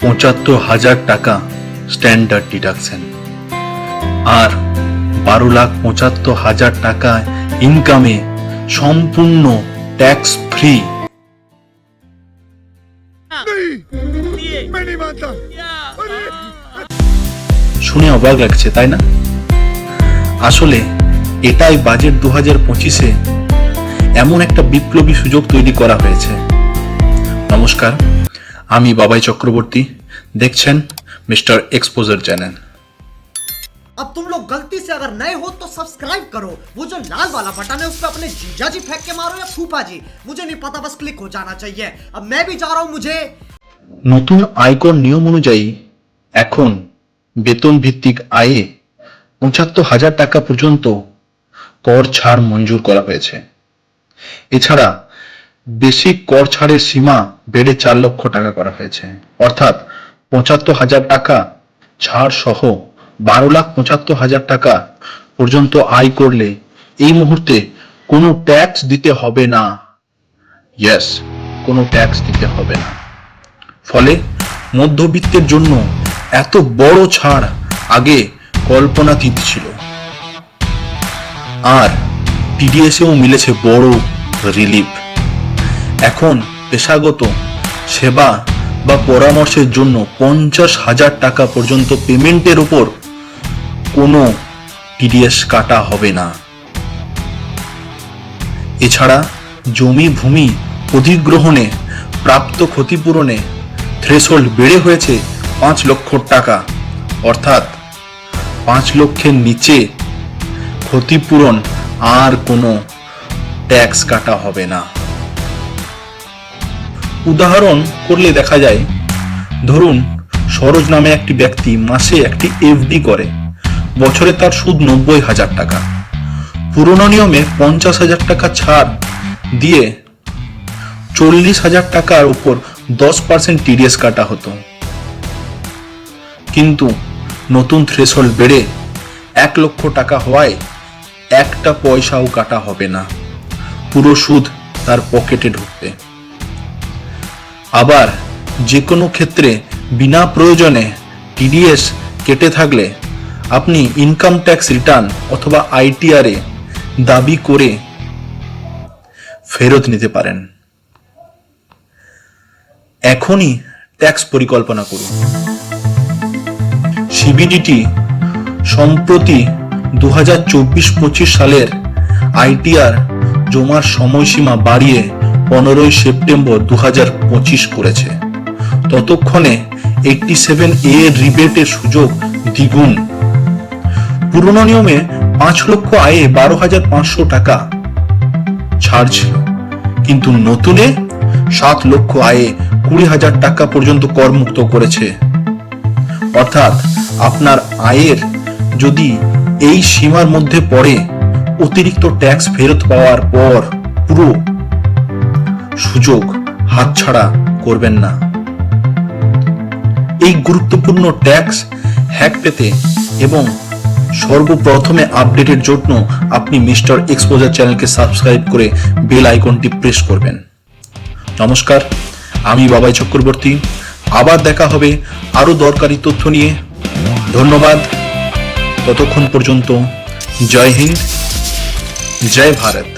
পঁচাত্তর হাজার টাকা স্ট্যান্ডার্ড ডিডাকশন। আর বারো লাখ পঁচাত্তর হাজার টাকা ইনকামে সম্পূর্ণ ট্যাক্স ফ্রি। শুনে অবাক লাগছে, তাই না? আসলে এটাই বাজেট দু হাজার পঁচিশে এমন একটা বিপ্লবী সুযোগ তৈরি করা হয়েছে। নমস্কার। আমি বাবাই চক্রবর্তী দেখছেন মিস্টার এক্সপোজার চ্যানেল अब तुम लोग गलती से अगर नए हो तो सब्सक्राइब करो वो जो लाल वाला बटन है उस पर अपने जीजा जी फेंक के मारो या फूफा जी मुझे नहीं पता बस क्लिक हो जाना चाहिए अब मैं भी जा रहा हूं मुझे নতুন আয়কর নিয়ম অনুযায়ী এখন বেতন ভিত্তিক আয়ে পঁচাত্তর হাজার টাকা পর্যন্ত কর ছাড় মঞ্জুর করা হয়েছে এছাড়া বেসিক কর ছাড়ের সীমা বেড়ে চার লক্ষ টাকা করা হয়েছে। অর্থাৎ পঁচাত্তর হাজার টাকা ছাড় সহ বারো লাখ পঁচাত্তর হাজার টাকা পর্যন্ত আয় করলে এই মুহূর্তে কোনো ট্যাক্স দিতে হবে না। ইয়েস কোনো ট্যাক্স দিতে হবে না। ফলে মধ্যবিত্তের জন্য এত বড় ছাড় আগে কল্পনাতীত ছিল। আর টিডিএসেও মিলেছে বড় রিলিফ এখন পেশাগত সেবা বা পরামর্শের জন্য পঞ্চাশ হাজার টাকা পর্যন্ত পেমেন্টের উপর কোনো টিডিএস কাটা হবে না। এছাড়া জমি ভূমি অধিগ্রহণে প্রাপ্ত ক্ষতিপূরণে থ্রেশহোল্ড বেড়ে হয়েছে পাঁচ লক্ষ টাকা। অর্থাৎ পাঁচ লক্ষের নিচে ক্ষতিপূরণ আর কোনো ট্যাক্স কাটা হবে না। উদাহরণ করলে দেখা যায়, ধরুন, সরোজ নামে একটি ব্যক্তি মাসে একটি এফডি করে, বছরে তার সুদ নব্বই হাজার টাকা। পুরনো নিয়মে পঞ্চাশ হাজার টাকা ছাড় দিয়ে চল্লিশ হাজার টাকার উপর দশ পার্সেন্ট টিডিএস কাটা হতো। কিন্তু নতুন থ্রেশহোল্ড বেড়ে এক লক্ষ টাকা হওয়ায় একটা পয়সাও কাটা হবে না। পুরো সুদ তার পকেটে ঢুকবে। আবার যে কোনো ক্ষেত্রে বিনা প্রয়োজনে টিডিএস কেটে থাকলে আপনি ইনকাম ট্যাক্স রিটার্ন অথবা আইটিআরে দাবি করে ফেরত নিতে পারেন। এখনই ট্যাক্স পরিকল্পনা করুন। সিবিডিটি সম্প্রতি দু হাজার চব্বিশ পঁচিশ সালের আইটিআর জমার সময়সীমা বাড়িয়ে পনেরোই সেপ্টেম্বর দু হাজার পঁচিশ করেছে। ততক্ষণে এইটটি সেভেন এ রিবেটের সুযোগ দ্বিগুণ। পুরনো নিয়মে পাঁচ লক্ষ আয়ে বারো হাজার পাঁচশো টাকা ছাড় ছিল। কিন্তু নতুনে সাত লক্ষ আয়ে কুড়ি হাজার টাকা পর্যন্ত করমুক্ত করেছে। অর্থাৎ আপনার আয়ের যদি এই সীমার মধ্যে পড়ে, অতিরিক্ত ট্যাক্স ফেরত পাওয়ার পর পুরো সুযোগ হাতছাড়া করবেন না। এই গুরুত্বপূর্ণ ট্যাক্স হ্যাক পেতে এবং সর্বপ্রথমে আপডেটের জন্য আপনি মিস্টার এক্সপোজার চ্যানেলকে সাবস্ক্রাইব করে বেল আইকনটি প্রেস করবেন। নমস্কার, আমি বাবাই চক্রবর্তী। আবার দেখা হবে আরও দরকারি তথ্য নিয়ে। ধন্যবাদ। ততক্ষণ পর্যন্ত জয় হিন্দ, জয় ভারত।